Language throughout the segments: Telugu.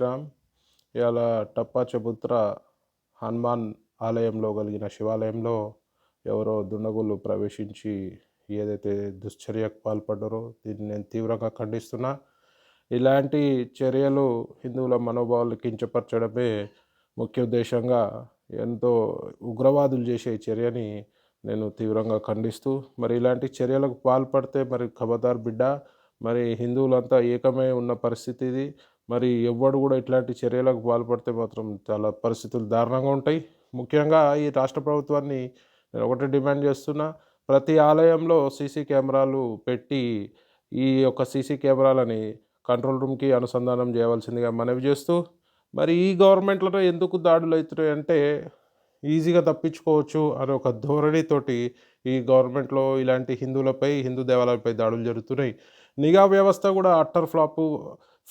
రామ్ ఇవాళ టప్పా చబుత్ర హనుమాన్ ఆలయంలో కలిగిన శివాలయంలో ఎవరో దుండగులు ప్రవేశించి ఏదైతే దుశ్చర్యకు పాల్పడ్డారో దీన్ని నేను తీవ్రంగా ఖండిస్తున్నా. ఇలాంటి చర్యలు హిందువుల మనోభావాలు కించపరచడమే ముఖ్య ఉద్దేశంగా ఎంతో ఉగ్రవాదులు చేసే చర్యని నేను తీవ్రంగా ఖండిస్తూ మరి ఇలాంటి చర్యలకు పాల్పడితే మరి ఖబర్దార్ బిడ్డ? మరి హిందువులంతా ఏకమై ఉన్న పరిస్థితి ఇది మరి ఎవ్వడు కూడా ఇట్లాంటి చర్యలకు పాల్పడితే మాత్రం చాలా పరిస్థితులు దారుణంగా ఉంటాయి. ముఖ్యంగా ఈ రాష్ట్ర ప్రభుత్వాన్ని నేను ఒకటి డిమాండ్ చేస్తున్నా ప్రతి ఆలయంలో సీసీ కెమెరాలు పెట్టి ఈ యొక్క సీసీ కెమెరాలని కంట్రోల్ రూమ్కి అనుసంధానం చేయవలసిందిగా మనవి చేస్తూ మరి ఈ గవర్నమెంట్లో ఎందుకు దాడులు అవుతున్నాయి అంటే ఈజీగా తప్పించుకోవచ్చు అనే ఒక ధోరణితోటి ఈ గవర్నమెంట్లో ఇలాంటి హిందువులపై హిందూ దేవాలయాలపై దాడులు జరుగుతున్నాయి. నిఘా వ్యవస్థ కూడా అట్టర్ ఫ్లాపు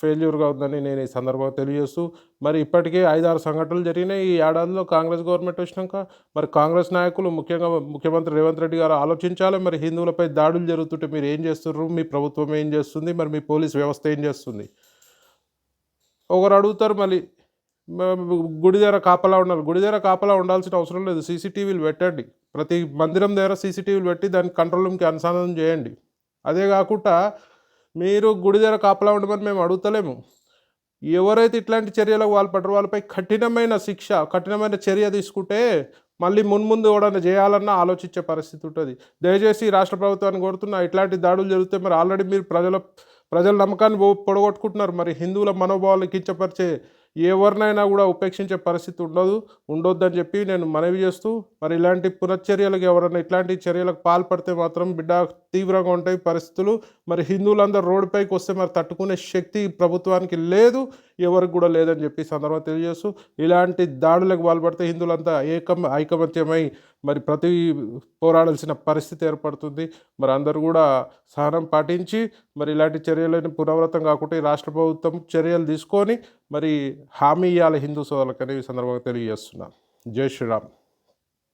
ఫెయిల్యూర్గా ఉందని నేను ఈ సందర్భంగా తెలియజేస్తూ మరి ఇప్పటికే ఐదారు సంఘటనలు జరిగినాయి. ఈ ఏడాదిలో కాంగ్రెస్ గవర్నమెంట్ వచ్చినాక మరి కాంగ్రెస్ నాయకులు ముఖ్యంగా ముఖ్యమంత్రి రేవంత్ రెడ్డి గారు ఆలోచించాలి. మరి హిందువులపై దాడులు జరుగుతుంటే మీరు ఏం చేస్తున్నారు మీ ప్రభుత్వం ఏం చేస్తుంది? మరి మీ పోలీస్ వ్యవస్థ ఏం చేస్తుంది? ఒకరు అడుగుతారు మళ్ళీ గుడి దగ్గర కాపలా ఉండాలి. గుడి దగ్గర కాపలా ఉండాల్సిన అవసరం లేదు. సీసీటీవీలు పెట్టండి. ప్రతి మందిరం దగ్గర సీసీటీవీలు పెట్టి దాన్ని కంట్రోల్ రూమ్కి అనుసంధానం చేయండి. అదే కాకుండా మీరు గుడి దగ్గర కాపలా ఉండమని మేము అడుగుతలేము. ఎవరైతే ఇట్లాంటి చర్యలకు పాల్పడరో వాళ్ళపై కఠినమైన శిక్ష కఠినమైన చర్య తీసుకుంటే మళ్ళీ మున్ముందు ఎవడన్నా చేయాలన్నా ఆలోచించే పరిస్థితి ఉంటుంది. దయచేసి రాష్ట్ర ప్రభుత్వాన్ని కోరుతున్నా ఇట్లాంటి దాడులు జరిగితే మరి ఆల్రెడీ మీరు ప్రజల ప్రజల నమ్మకాన్ని పొడగొట్టుకుంటున్నారు. మరి హిందువుల మనోభావాలు కించపరిచే ఎవరినైనా కూడా ఉపేక్షించే పరిస్థితి ఉండదు ఉండొద్దని చెప్పి నేను మనవి చేస్తూ మరి ఇలాంటి పునశ్చర్యలకు ఎవరైనా ఇట్లాంటి చర్యలకు పాల్పడితే మాత్రం బిడ్డ తీవ్రంగా ఉంటాయి పరిస్థితులు. మరి హిందువులందరూ రోడ్డుపైకి వస్తే మరి తట్టుకునే శక్తి ప్రభుత్వానికి లేదు ఎవరికి కూడా లేదని చెప్పి సందర్భం తెలియజేస్తూ ఇలాంటి దాడులకు పాల్పడితే హిందువులంతా ఏకం ఐకమత్యమై మరి ప్రతి పోరాడాల్సిన పరిస్థితి ఏర్పడుతుంది. మరి అందరూ కూడా సహనం పాటించి మరి ఇలాంటి చర్యలను పునరావృతం కాకుండా ఈ రాష్ట్ర ప్రభుత్వం చర్యలు తీసుకొని మరి హామీ ఇవ్వాలి హిందూ సోదరులకని ఈ సందర్భంగా తెలియజేస్తున్నాను జై శ్రీరామ్.